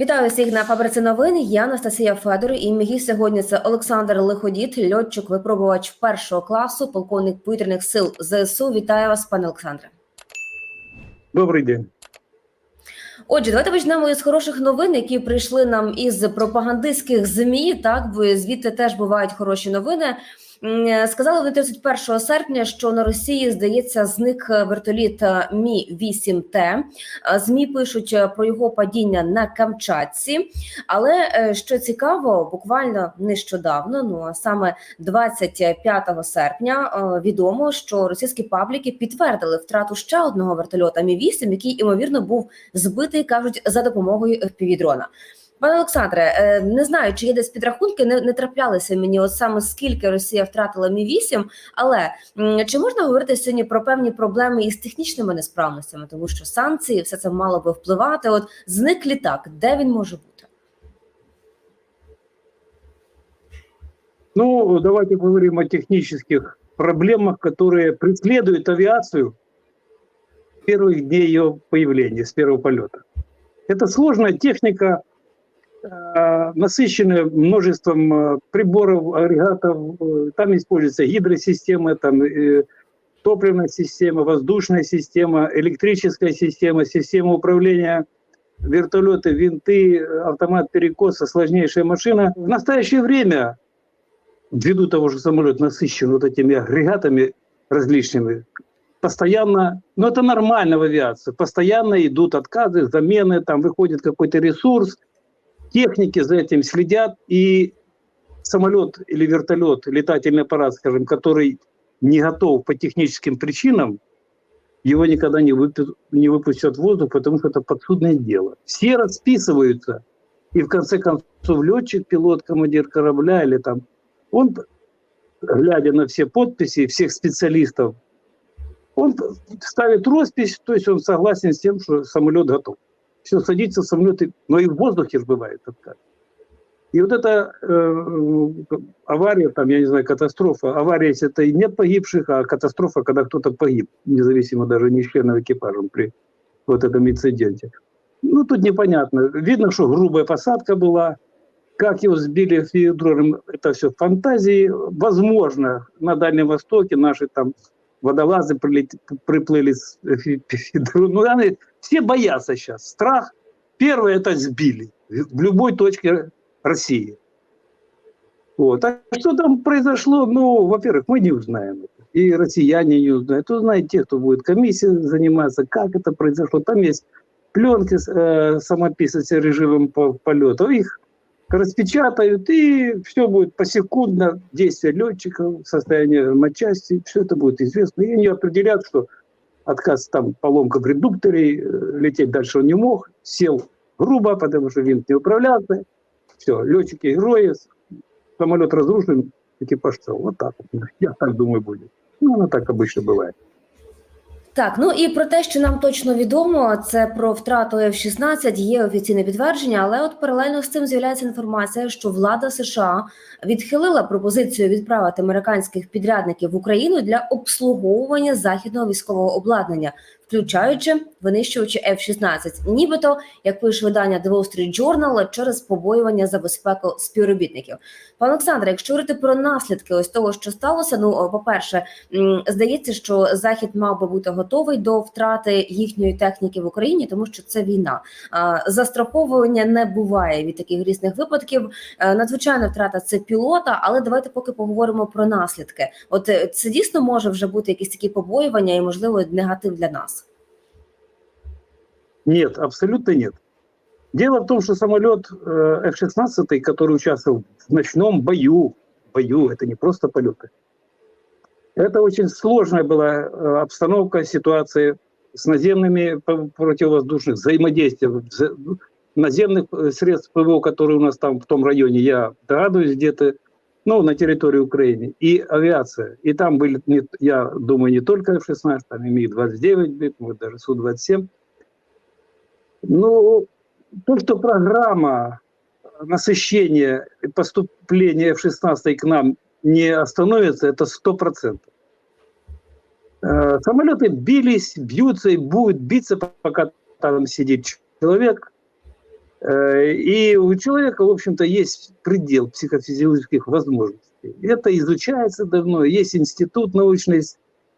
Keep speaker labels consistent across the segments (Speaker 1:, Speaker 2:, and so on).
Speaker 1: Вітаю всіх на фабриці новин. Я Анастасія Федор і мій сьогодні це Олександр Лиходіт, льотчик, випробувач першого класу, полковник повітряних сил ЗСУ. Вітаю вас, пане Олександре.
Speaker 2: Добрий день.
Speaker 1: Отже, давайте почнемо із хороших новин, які прийшли нам із пропагандистських змі. Так бо звідти теж бувають хороші новини. М, Сказали вони 31 серпня, що на Росії здається зник вертоліт е, Мі 8 Т. Змі пишуть е, про його падіння на Камчатці. Але е, що цікаво, буквально нещодавно, ну а саме 25 серпня, е, відомо, що російські пабліки підтвердили втрату ще одного вертольота Мі 8 який ймовірно був збитий, кажуть, за допомогою FPV-дрона. Пане Олександре, е, не знаю, чи є десь підрахунки, не, не траплялися мені, от саме скільки Росія втратила Мі 8 але м, чи можна говорити сьогодні про певні проблеми із технічними несправностями, тому що санкції все це мало би впливати. От зник літак, де він може бути?
Speaker 2: Ну, давайте поговорим о технических проблемах, которые преследуют авиацию с первых дней ее появления, с первого полета. Это сложная техника, насыщенная множеством приборов, агрегатов. Там используется гидросистема, там топливная система, воздушная система, электрическая система, система управления вертолеты, винты, автомат перекоса, сложнейшая машина. В настоящее время ввиду того, что самолет насыщен вот этими агрегатами различными, постоянно, ну это нормально в авиации, постоянно идут отказы, замены, там выходит какой-то ресурс, техники за этим следят, и самолет или вертолет, летательный аппарат, скажем, который не готов по техническим причинам, его никогда не, выпу- не выпустят в воздух, потому что это подсудное дело. Все расписываются, и в конце концов летчик, пилот, командир корабля или там он, глядя на все подписи всех специалистов, он ставит роспись, то есть он согласен с тем, что самолет готов. Все, садится в самолет, и- но и в воздухе же бывает отказ. И вот эта э, авария, там, я не знаю, катастрофа, авария, если это и нет погибших, а катастрофа, когда кто-то погиб, независимо даже не членов экипажа при вот этом инциденте. Ну, тут непонятно. Видно, что грубая посадка была, как его сбили фидроном, это все фантазии. Возможно, на Дальнем Востоке наши там водолазы приплыли с. Ну, они все боятся сейчас. Страх. Первое это сбили в любой точке России. Вот. А что там произошло? Ну, во-первых, мы не узнаем. И россияне не узнают. Узнают те, кто будет комиссия заниматься, как это произошло. Там есть пленки э, самописцы режимом по- полета. Их распечатают, и все будет посекундно. Действия летчиков, состояние матчасти, все это будет известно. И они определят, что отказ, там, поломка в редукторе, э, лететь дальше он не мог, сел грубо, потому что винт не управлялся. Все, летчики герои, самолет разрушен, экипаж цел. Вот так вот. Я так думаю, будет. Ну, оно так обычно бывает.
Speaker 1: Так, ну і про те, що нам точно відомо, це про втрату F-16, є офіційне підтвердження, але от паралельно з цим з'являється інформація, що влада США відхилила пропозицію відправити американських підрядників в Україну для обслуговування західного військового обладнання, включаючи винищувачі F-16, нібито, як пише видання The Wall Street Journal, через побоювання за безпеку співробітників. Пане Олександре, якщо говорити про наслідки ось того, що сталося, ну по-перше, здається, що захід мав би бути готовий до втрати їхньої техніки в Україні, тому що це війна. Застраховування не буває від таких різних випадків. Е, Надзвичайна втрата це пілота, але давайте поки поговоримо про наслідки. От е, це дійсно може вже бути якісь такі побоювання і можливо негатив для нас.
Speaker 2: Нет, абсолютно нет. Дело в том, что самолет э, F-16, который участвовал в ночном бою, бою, это не просто полеты, это очень сложная была э, обстановка, ситуация с наземными противовоздушных взаимодействия вза- наземных э, средств ПВО, которые у нас там в том районе, я догадываюсь, где-то, ну, на территории Украины, и авиация. И там были, я думаю, не только F-16, там и МиГ-29, может, даже Су-27. Ну, то, что программа насыщения поступления F-16 к нам не остановится, это сто процентов. Э, Самолеты бились, бьются и будут биться, пока там сидит человек. Э, И у человека, в общем-то, есть предел психофизиологических возможностей. Это изучается давно. Есть институт научный,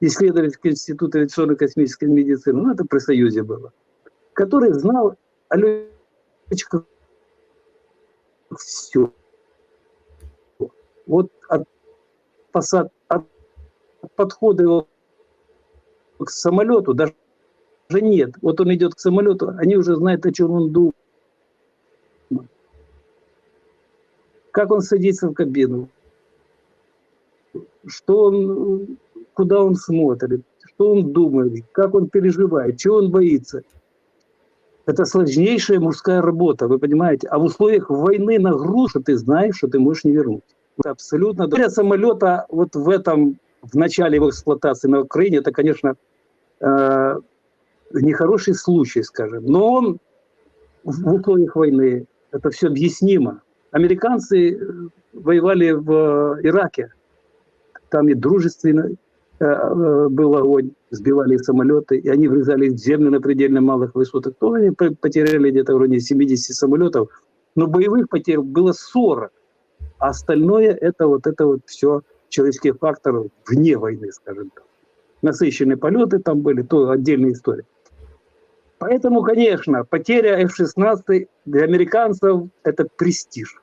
Speaker 2: исследовательский институт авиационно-космической медицины, ну, это при Союзе было, который знал о летчиках все. Вот от, посад, от подхода его к самолету даже нет. Вот он идет к самолету, они уже знают, о чем он думает. Как он садится в кабину, что он, куда он смотрит, что он думает, как он переживает, чего он боится. Это сложнейшая мужская работа, вы понимаете? А в условиях войны нагрузка ты знаешь, что ты можешь не вернуть. Это абсолютно. Для самолета вот в этом, в начале его эксплуатации на Украине, это, конечно, э, нехороший случай, скажем. Но он в условиях войны, это все объяснимо. Американцы э, воевали в Ираке. Там и дружественный э, э, был огонь, сбивали самолеты, и они врезались в землю на предельно малых высотах. То они по- потеряли где-то в районе 70 самолетов, но боевых потерь было 40. А остальное это вот это вот все человеческие факторы вне войны, скажем так. Насыщенные полеты там были, то отдельная история. Поэтому, конечно, потеря F-16 для американцев – это престиж.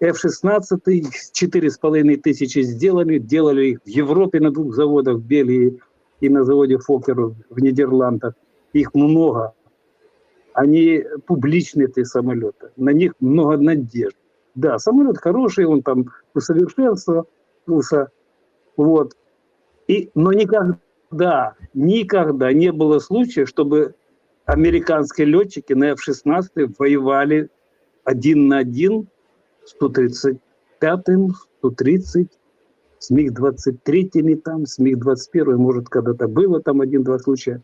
Speaker 2: F-16 4,5 тысячи сделали, делали их в Европе на двух заводах, в Бельгии и на заводе Фокер в Нидерландах. Их много. Они публичные, эти самолеты. На них много надежд. Да, самолет хороший, он там усовершенствовался. Вот. И, но никогда, никогда не было случая, чтобы американские летчики на F-16 воевали один на один 135-м, 130, с МиГ-23 там, с МиГ-21, может, когда-то было там один-два случая.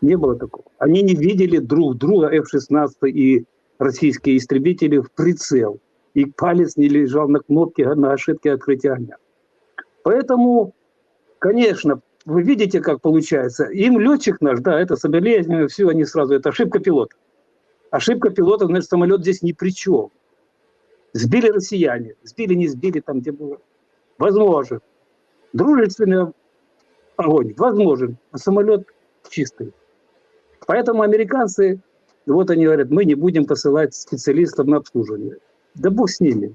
Speaker 2: Не было такого. Они не видели друг друга, F-16 и российские истребители, в прицел. И палец не лежал на кнопке на ошибке открытия огня. Поэтому, конечно, вы видите, как получается. Им летчик наш, да, это соболезнование, все, они сразу, это ошибка пилота. Ошибка пилота, значит, самолет здесь ни при чем. Сбили россияне, сбили, не сбили, там, где было. Возможен. Дружественный огонь, возможен. А самолет чистый. Поэтому американцы, вот они говорят, мы не будем посылать специалистов на обслуживание. Да бог с ними.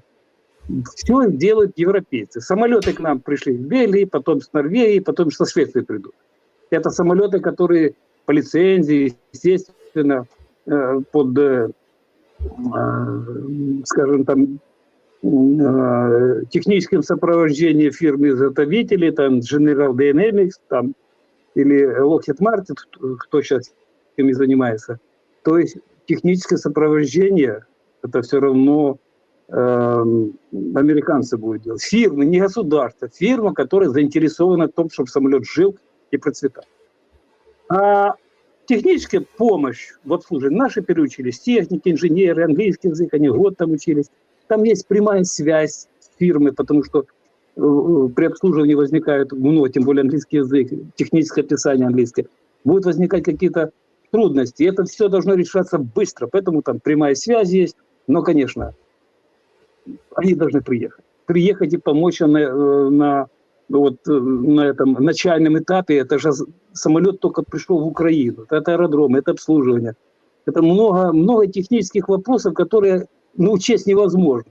Speaker 2: Все делают европейцы. Самолеты к нам пришли в Бельгии, потом с Норвегии, потом со Швеции придут. Это самолеты, которые по лицензии, естественно, э, под, э, скажем там, э, техническим сопровождением фирмы изготовителей, там General Dynamics, там, или Lockheed Martin, кто сейчас ими занимается. То есть техническое сопровождение, это все равно американцы будут делать. Фирмы, не государство, фирма, которая заинтересована в том, чтобы самолет жил и процветал. А техническая помощь в обслуживании, наши переучились, техники, инженеры, английский язык, они год там учились. Там есть прямая связь с фирмой, потому что при обслуживании возникают, ну, тем более английский язык, техническое описание английское, будут возникать какие-то трудности. И это все должно решаться быстро, поэтому там прямая связь есть. Но, конечно, они должны приехать. Приехать и помочь на, на, вот, на этом начальном этапе. Это же самолет только пришел в Украину. Это аэродром, это обслуживание. Это много, много технических вопросов, которые ну, учесть невозможно.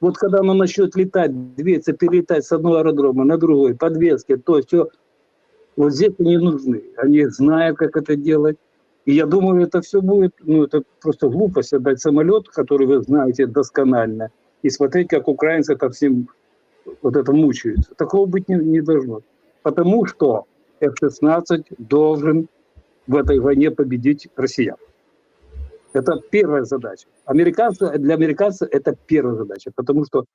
Speaker 2: Вот когда оно начнет летать, двигаться, перелетать с одного аэродрома на другой, подвески, то все, вот здесь они нужны. Они знают, как это делать. И я думаю, это все будет, ну, это просто глупость отдать самолет, который вы знаете досконально, и смотреть, как украинцы там ним вот это мучаются. Такого быть не, не должно. Потому что F-16 должен в этой войне победить россиян. Это первая задача. Американцы, для американцев это первая задача, потому что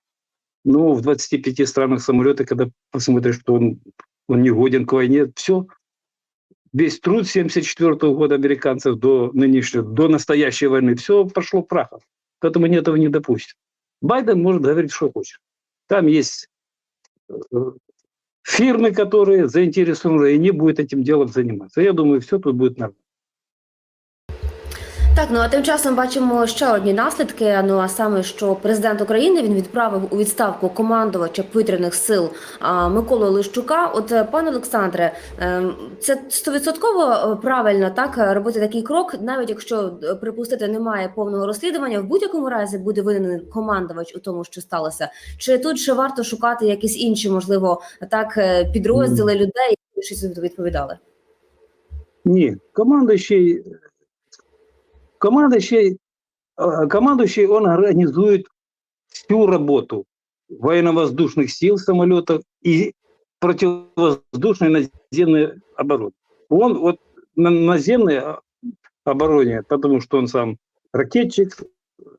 Speaker 2: ну, в 25 странах самолеты, когда посмотришь, что он, он не годен к войне, все. Весь труд 74 -го года американцев до нынешнего, до настоящей войны, все пошло прахом. Поэтому они этого не допустят. Байден может говорить, что хочет. Там есть фирмы, которые заинтересованы и не будут этим делом заниматься. Я думаю, все тут будет нормально.
Speaker 1: Так, ну а тим часом бачимо ще одні наслідки. Ну а саме, що президент України він відправив у відставку командувача повітряних сил а, Миколу Лищука. От е, пане Олександре, ем, це стовідсотково е, правильно так е, робити такий крок, навіть якщо е, припустити немає повного розслідування, в будь-якому разі буде винен командувач у тому, що сталося. Чи тут ще варто шукати якісь інші, можливо, так е, підрозділи людей, які щось відповідали?
Speaker 2: Ні, командующий, командующий, э, командующий, он организует всю работу военно-воздушных сил самолетов и противовоздушной наземной обороны. Он вот на наземной а, обороне, потому что он сам ракетчик,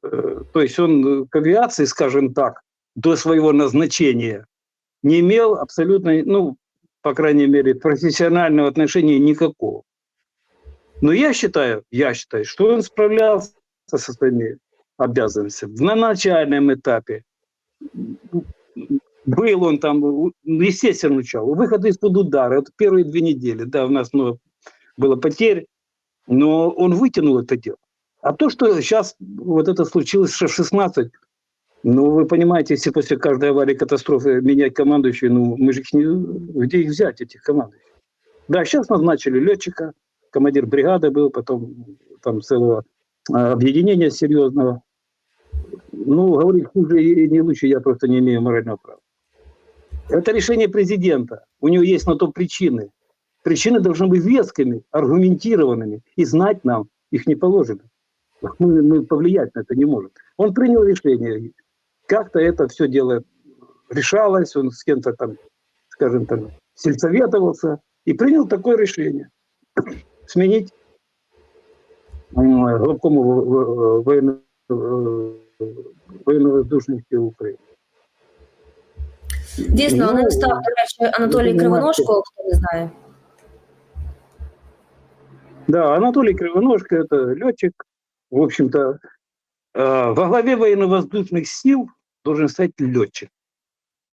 Speaker 2: э, то есть он к авиации, скажем так, до своего назначения не имел абсолютно, ну, по крайней мере, профессионального отношения никакого. Но я считаю, я считаю, что он справлялся со своими обязанностями на начальном этапе. Был он там, естественно, учал. Выход из-под удара, это первые две недели, да, у нас много было потерь, но он вытянул это дело. А то, что сейчас вот это случилось в 16, ну, вы понимаете, если после каждой аварии, катастрофы менять командующие, ну, мы же их не... Где их взять, этих командующих? Да, сейчас назначили летчика, командир бригады был, потом там целого а, объединения серьезного. Ну, говорить хуже и не лучше я просто не имею морального права. Это решение президента. У него есть на то причины. Причины должны быть вескими, аргументированными. И знать нам их не положено. Мы, мы повлиять на это не можем. Он принял решение. Как-то это все дело решалось. Он с кем-то там, скажем так, сельсоветовался. И принял такое решение Сменить главкому военно, военно-воздушних сил України.
Speaker 1: Дійсно,
Speaker 2: Ну,
Speaker 1: ним став, до речі, Анатолій
Speaker 2: ну,
Speaker 1: Кривоножко, хто не знає.
Speaker 2: Да, Анатолий Кривоножко – это летчик. В общем-то, э, во главе военно-воздушных сил должен стать летчик,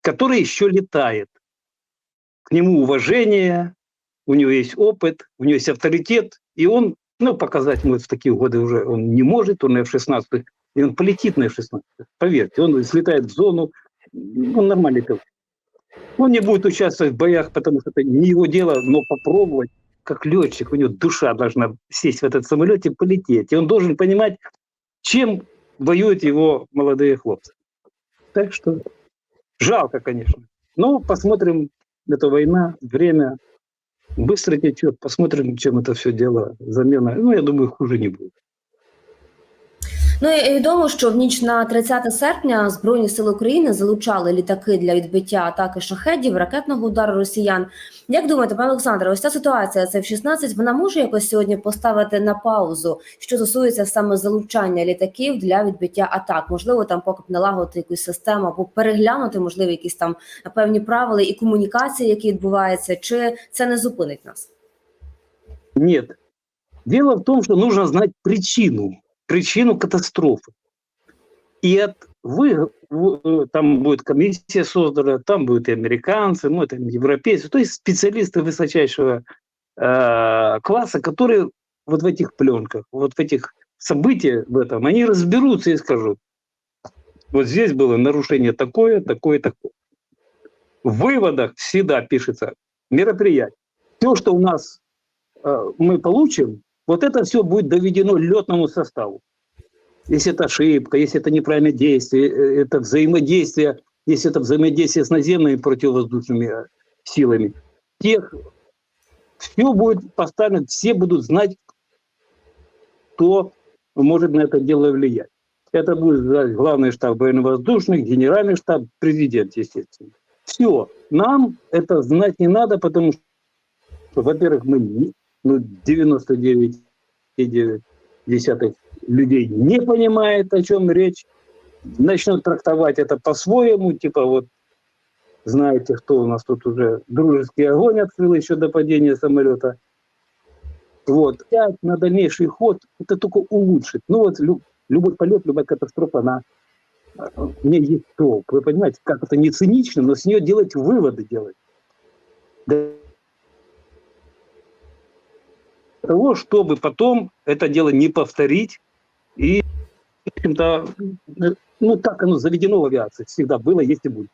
Speaker 2: который еще летает. К нему уважение, у него есть опыт, у него есть авторитет, и он, ну, показать ему в такие годы уже он не может, он F-16, и он полетит на F-16. Поверьте, он слетает в зону, он нормальный пилот. Он не будет участвовать в боях, потому что это не его дело, но попробовать, как летчик, у него душа должна сесть в этот самолет и полететь. И он должен понимать, чем воюют его молодые хлопцы. Так что жалко, конечно. Но посмотрим, это война, время быстро течет. Посмотрим, чем это все дело замена. Ну, я думаю, хуже не будет.
Speaker 1: Ну і відомо, що в ніч на 30 серпня Збройні сили України залучали літаки для відбиття атаки шахедів, ракетного удару росіян. Як думаєте, пане Олександре, ось ця ситуація це в 16 вона може якось сьогодні поставити на паузу, що стосується саме залучання літаків для відбиття атак? Можливо, там поки б налагодити якусь систему або переглянути, можливо, якісь там певні правила і комунікації, які відбуваються, чи це не зупинить нас?
Speaker 2: Нет. Дело в том, что нужно знать причину, причину катастрофы. И от вы, э, там будет комиссия создана, там будут и американцы, ну, это европейцы, то есть специалисты высочайшего э, класса, которые вот в этих пленках, вот в этих событиях в этом, они разберутся и скажут, вот здесь было нарушение такое, такое, такое. В выводах всегда пишется мероприятие. Все, что у нас э, мы получим, вот это все будет доведено летному составу. Если это ошибка, если это неправильное действие, э, это взаимодействие, если это взаимодействие с наземными противовоздушными э, силами, тех все будет поставлено, все будут знать, кто может на это дело влиять. Это будет знать главный штаб военно-воздушных, генеральный штаб, президент, естественно. Все. Нам это знать не надо, потому что, во-первых, мы ну, 99,9 людей не понимает, о чем речь, начнут трактовать это по-своему, типа вот, знаете, кто у нас тут уже дружеский огонь открыл еще до падения самолета. Вот. На дальнейший ход, это только улучшит. Ну вот лю- любой полет, любая катастрофа, она э, у нее есть толк. Вы понимаете, как это не цинично, но с нее делать выводы делать. того, чтобы потом это дело не повторить. И, в общем-то, ну так оно заведено в авиации. Всегда было, есть и будет.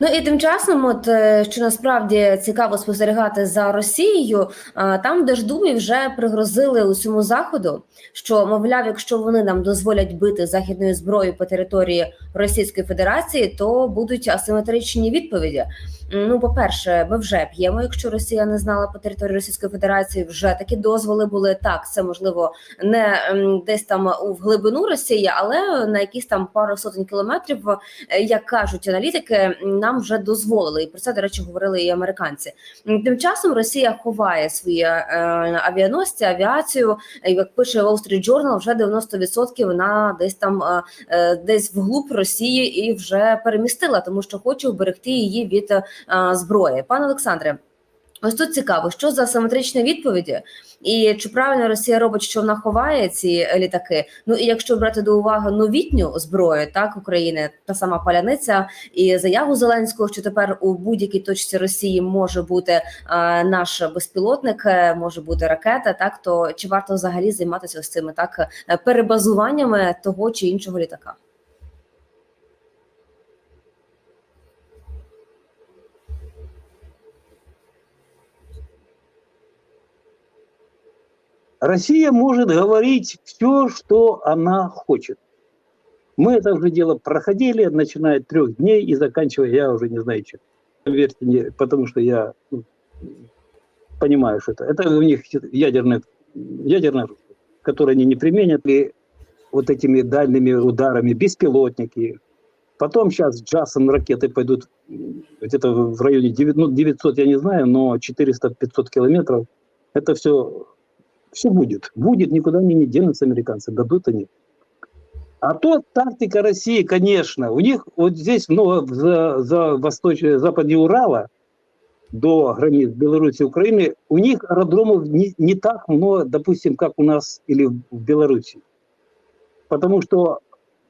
Speaker 1: Ну і тим часом, от е, що насправді цікаво спостерігати за Росією, а, там в Держдумі вже пригрозили усьому заходу, що мовляв, якщо вони нам дозволять бити західною зброєю по території Російської Федерації, то будуть асиметричні відповіді. Ну, по-перше, ми вже п'ємо, якщо Росія не знала по території Російської Федерації, вже такі дозволи були. Так, це можливо не десь там у глибину Росії, але на якісь там пару сотень кілометрів Е, як кажуть аналітики, нам вже дозволили, і про це до речі говорили і американці. Тим часом Росія ховає свої е, авіаносці, авіацію. Як пише Wall Street Journal, вже 90% вона десь там е, десь вглуб Росії і вже перемістила, тому що хоче вберегти її від зброї. Пане Олександре. Ось тут цікаво, що за асиметричні відповіді, і чи правильно Росія робить, що вона ховає ці літаки? Ну і якщо брати до уваги новітню зброю, так України, та сама паляниця, і заяву Зеленського, що тепер у будь-якій точці Росії може бути е, наш безпілотник, е, може бути ракета. Так то чи варто взагалі займатися ось цими так е, перебазуваннями того чи іншого літака?
Speaker 2: Россия может говорить все, что она хочет. Мы это уже дело проходили, начиная от трех дней и заканчивая, я уже не знаю, чем. Поверьте мне, потому что я ну, понимаю, что это. Это у них ядерное, ядерное оружие, которое они не применят, и вот этими дальними ударами, беспилотники. Потом сейчас джасом ракеты пойдут где-то в районе 9, ну, 900, я не знаю, но 400-500 километров. Это все все будет. Будет, никуда они не денутся, американцы, дадут они. А то тактика России, конечно, у них вот здесь, ну, за, за восточнее, западнее Урала, до границ Беларуси и Украины, у них аэродромов не, не так много, допустим, как у нас или в Беларуси. Потому что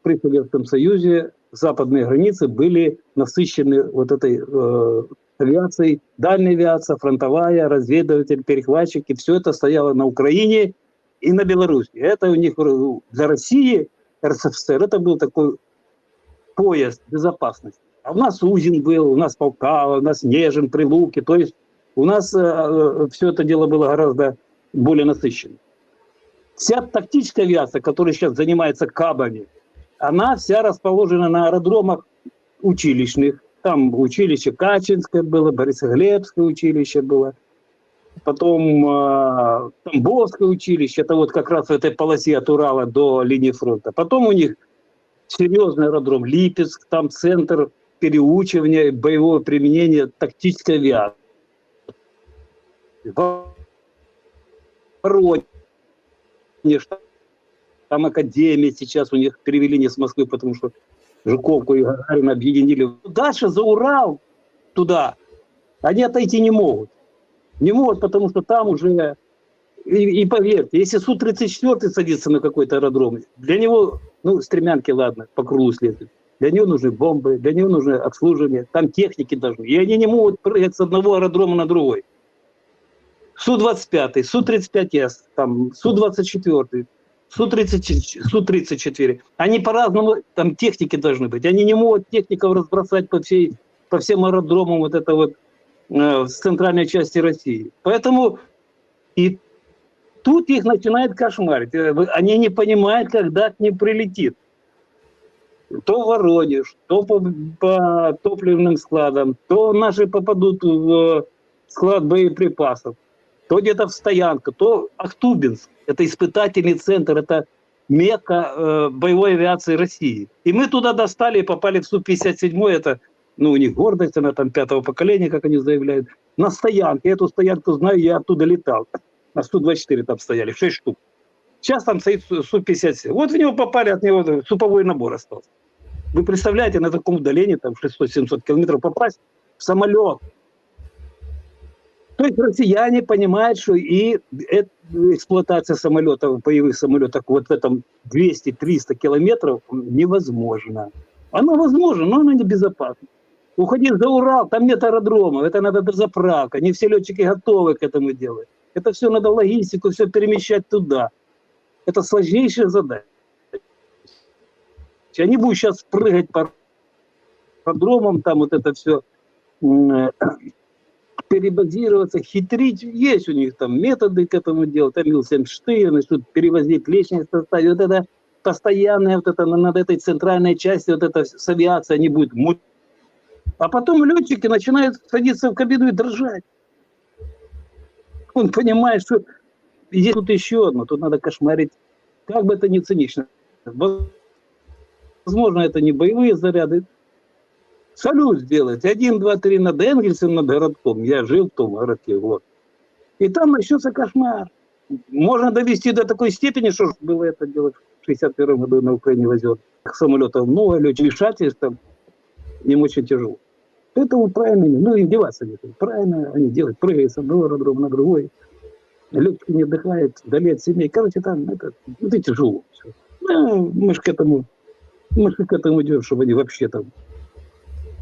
Speaker 2: при Советском Союзе западные границы были насыщены вот этой э, авиацией, дальняя авиация, фронтовая, разведыватель, перехватчики, все это стояло на Украине и на Беларуси. Это у них для России, РСФСР, это был такой поезд безопасности. А у нас Узин был, у нас Полкава, у нас Нежин, Прилуки. То есть у нас э, э, все это дело было гораздо более насыщенно. Вся тактическая авиация, которая сейчас занимается кабами, она вся расположена на аэродромах училищных. Там училище Качинское было, Борисоглебское училище было. Потом э, Тамбовское училище, это вот как раз в этой полосе от Урала до линии фронта. Потом у них серьезный аэродром Липецк, там центр переучивания, боевого применения тактической авиации. Воронеж, там академия сейчас у них перевели не с Москвы, потому что Жуковку и Гагарина объединили. Дальше за Урал туда они отойти не могут. Не могут, потому что там уже... И, и поверьте, если Су-34 садится на какой-то аэродром, для него, ну, стремянки, ладно, по кругу следует. Для него нужны бомбы, для него нужно обслуживание, там техники должны. И они не могут прыгать с одного аэродрома на другой. Су-25, Су-35С, там, Су-24, Су-30, Су-34. Они по-разному, там техники должны быть. Они не могут техников разбросать по, всей, по всем аэродромам вот это вот э, в центральной части России. Поэтому и тут их начинает кошмарить. Э, Они не понимают, когда к ним прилетит. То в Воронеж, то по, по топливным складам, то наши попадут в склад боеприпасов, то где-то в стоянку, то Ахтубинск. Это испытательный центр, это мекка э, боевой авиации России. И мы туда достали и попали в Су-57, это, ну, у них гордость, она там пятого поколения, как они заявляют, на стоянке. Эту стоянку знаю, я оттуда летал. На Су-24 там стояли, 6 штук. Сейчас там стоит Су- Су-57. Вот в него попали, от него суповой набор остался. Вы представляете, на таком удалении, там 600-700 километров попасть в самолет. То есть россияне понимают, что и эксплуатация самолетов, боевых самолетов вот в этом 200-300 километров невозможно. Она возможна, но она небезопасна. Уходи за Урал, там нет аэродромов, это надо дозаправка, не все летчики готовы к этому делать. Это все надо логистику, все перемещать туда. Это сложнейшая задача. Они будут сейчас прыгать по аэродромам, там вот это все перебазироваться, хитрить. Есть у них там методы к этому делу. Там Ил-74, начнут перевозить личный состав. Вот это постоянное, вот это над этой центральной части, вот это с авиацией, они будут муть. А потом летчики начинают садиться в кабину и дрожать. Он понимает, что есть тут еще одно, тут надо кошмарить. Как бы это ни цинично. Возможно, это не боевые заряды. Салют сделать. Один, два, три над Энгельсом, над городком. Я жил в том городке. Вот. И там начнется кошмар. Можно довести до такой степени, что было это делать в 61 году на Украине возет. Самолетов много, люди вмешательств там. Им очень тяжело. Поэтому правильно, ну и деваться нет. Правильно они делают, прыгают с одного аэродрома на другой. Летчики не отдыхают, вдали от семей. Короче, там это, это тяжело. Все. Ну, мы же к этому, мы же к этому идем, чтобы они вообще там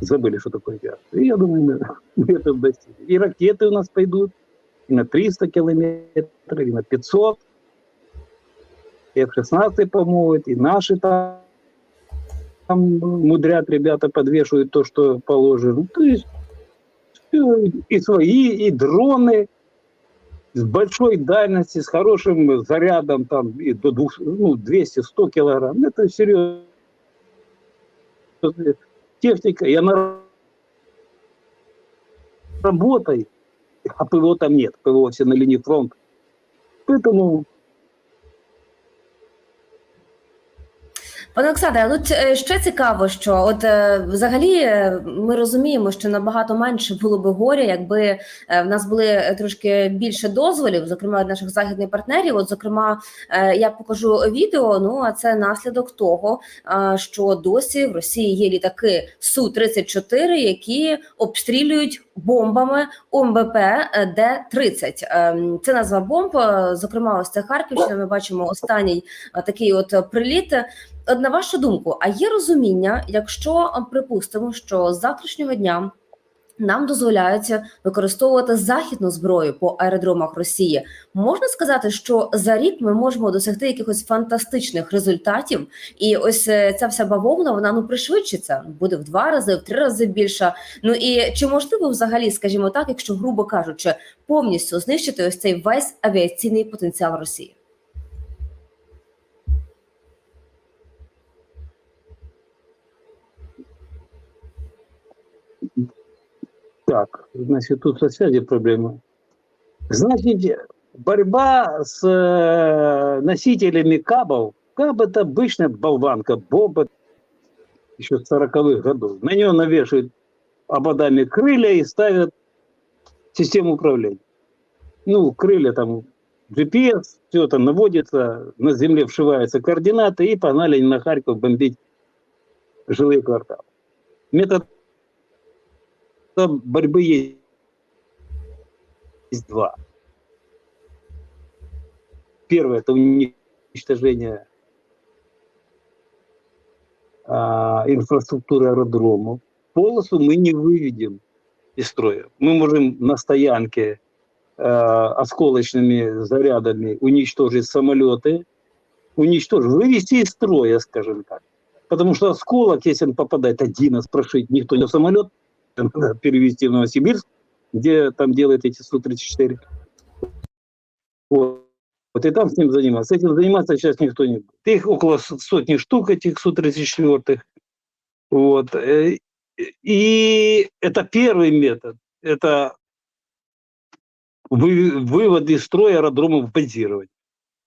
Speaker 2: забыли, что такое авиация. И я думаю, мы, этого достигнем. И ракеты у нас пойдут и на 300 километров, и на 500. И F-16 помогут, и наши там, там мудрят ребята, подвешивают то, что положено. Ну, то есть и свои, и дроны с большой дальности, с хорошим зарядом, там, и до двух, ну, 200-100 килограмм. Это серьезно техника, и она работает, а ПВО там нет, ПВО все на линии фронта. Поэтому
Speaker 1: Пане Олександре, ну ще цікаво, що от е, взагалі е, ми розуміємо, що набагато менше було би горя, якби е, в нас були трошки більше дозволів, зокрема від наших західних партнерів. От, зокрема, е, я покажу відео. Ну а це наслідок того, е, що досі в Росії є літаки су 34 які обстрілюють бомбами ОМБП Д-30. Ем, Це назва бомб. е, Зокрема, ось це Харківщина. Ми бачимо останній е, такий от приліт. На вашу думку, а є розуміння, якщо припустимо, що з завтрашнього дня нам дозволяється використовувати західну зброю по аеродромах Росії, можна сказати, що за рік ми можемо досягти якихось фантастичних результатів, і ось е, ця вся бавовна вона ну пришвидшиться, буде в два рази, в три рази більша. Ну і чи можливо взагалі, скажімо так, якщо грубо кажучи, повністю знищити ось цей весь авіаційний потенціал Росії?
Speaker 2: Так, значит, тут со связи проблема. Значит, борьба с э, носителями кабов. Каб это обычная болванка, бомба еще с 40-х годов. На нее навешивают ободами крылья и ставят систему управления. Ну, крылья там GPS, все это наводится, на земле вшиваются координаты и погнали на Харьков бомбить жилые кварталы. Метод борьбы есть, два. Первое – это уничтожение а, инфраструктуры аэродромов. Полосу мы не выведем из строя. Мы можем на стоянке э, осколочными зарядами уничтожить самолеты, уничтожить, вывести из строя, скажем так. Потому что осколок, если он попадает один, прошить никто не самолет, перевести в Новосибирск, где там делают эти Су-34. Вот. вот и там с ним заниматься. Этим заниматься сейчас никто не будет. Их около сотни штук, этих Су-34. Вот. э, И это первый метод. Это вы, вывод из строя аэродромов базировать.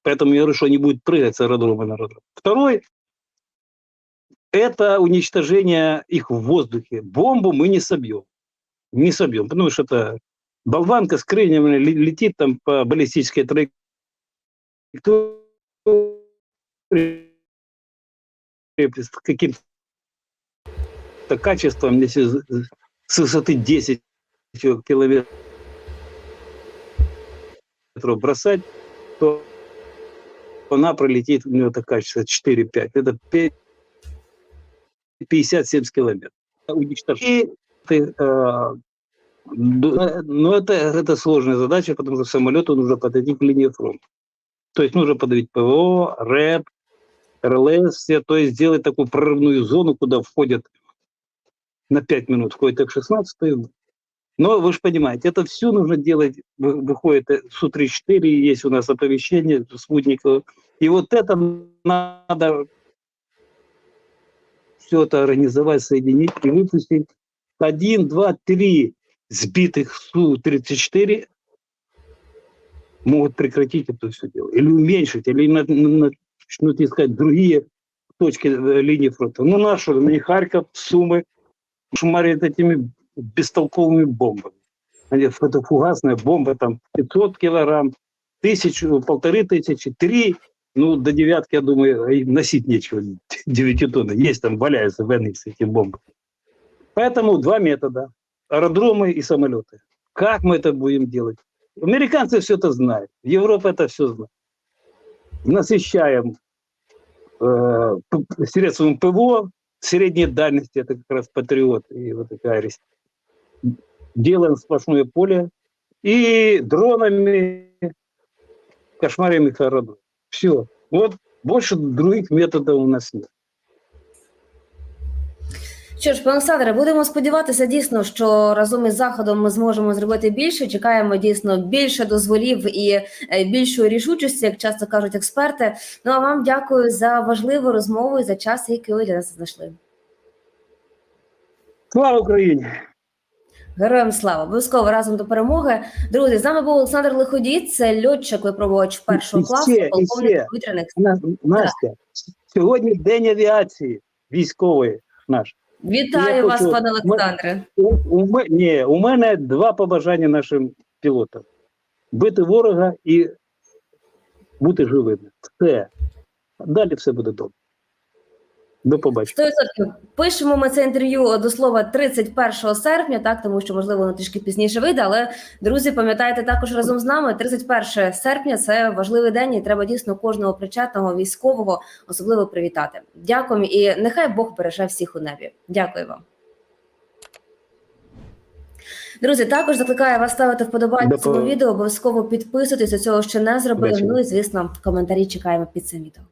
Speaker 2: Поэтому я говорю, что они будут прыгать с аэродрома на аэродром. Второй это уничтожение их в воздухе. Бомбу мы не собьем. Не собьем, потому что это болванка с крыльями ле- летит там по баллистической траектории с каким-то качеством, если с высоты 10 километров бросать, то она пролетит, у нее это качество 4-5. Это 50-70 километров. Уничтожить. И самолеты. э, э, Но это, это сложная задача, потому что самолету нужно подойти к линии фронта. То есть нужно подавить ПВО, РЭП, РЛС, все, то есть сделать такую прорывную зону, куда входят на 5 минут входит F-16. Но вы же понимаете, это все нужно делать, вы- выходит э, Су-34, есть у нас оповещение спутниковое. И вот это надо все это организовать, соединить и выпустить один, два, три сбитых Су-34 могут прекратить это все дело. Или уменьшить, или на- на- начнут искать другие точки э, линии фронта. Ну, наши, не Харьков, Сумы, шумарят этими бестолковыми бомбами. Они, это фугасная бомба, там 500 килограмм, тысячу, полторы тысячи, три, ну, до девятки, я думаю, носить нечего, 9 тонн. Есть там, валяются в НХ эти бомбы. Поэтому два метода. Аэродромы и самолеты. Как мы это будем делать? Американцы все это знают. Европа это все знает. Насыщаем э, средством ПВО средней дальности, это как раз Патриот и вот Арис. Делаем сплошное поле и дронами кошмарим их аэродром. Все. Вот больше других методов у нас нет.
Speaker 1: Що ж, пане Олександре, будемо сподіватися дійсно, що разом із заходом ми зможемо зробити більше. Чекаємо дійсно більше дозволів і е, більшої рішучості, як часто кажуть експерти. Ну а вам дякую за важливу розмову і за час, який ви для нас знайшли.
Speaker 2: Слава Україні!
Speaker 1: Героям слава! Обов'язково разом до перемоги. Друзі, з нами був Олександр Лиходій, це льотчик випробувач першого класу, полковник повітряних
Speaker 2: Настя, сьогодні день авіації військової наш.
Speaker 1: Вітаю
Speaker 2: Я
Speaker 1: вас,
Speaker 2: хочу-
Speaker 1: пане Олександре.
Speaker 2: У, у, ме- ні, у мене два побажання нашим пілотам: бити ворога і бути живими. Все. Далі все буде добре. До побачення.
Speaker 1: 100%. Пишемо ми це інтерв'ю до слова 31 серпня, так тому що можливо воно трішки пізніше вийде. Але друзі, пам'ятайте також разом з нами. 31 серпня це важливий день, і треба дійсно кожного причетного військового особливо привітати. Дякуємо і нехай Бог береже всіх у небі. Дякую вам. Друзі, також закликаю вас ставити вподобайку
Speaker 2: До
Speaker 1: цьому відео. Обов'язково підписуйтесь, цього ще не зробили. Ну і звісно, коментарі чекаємо під цим відео.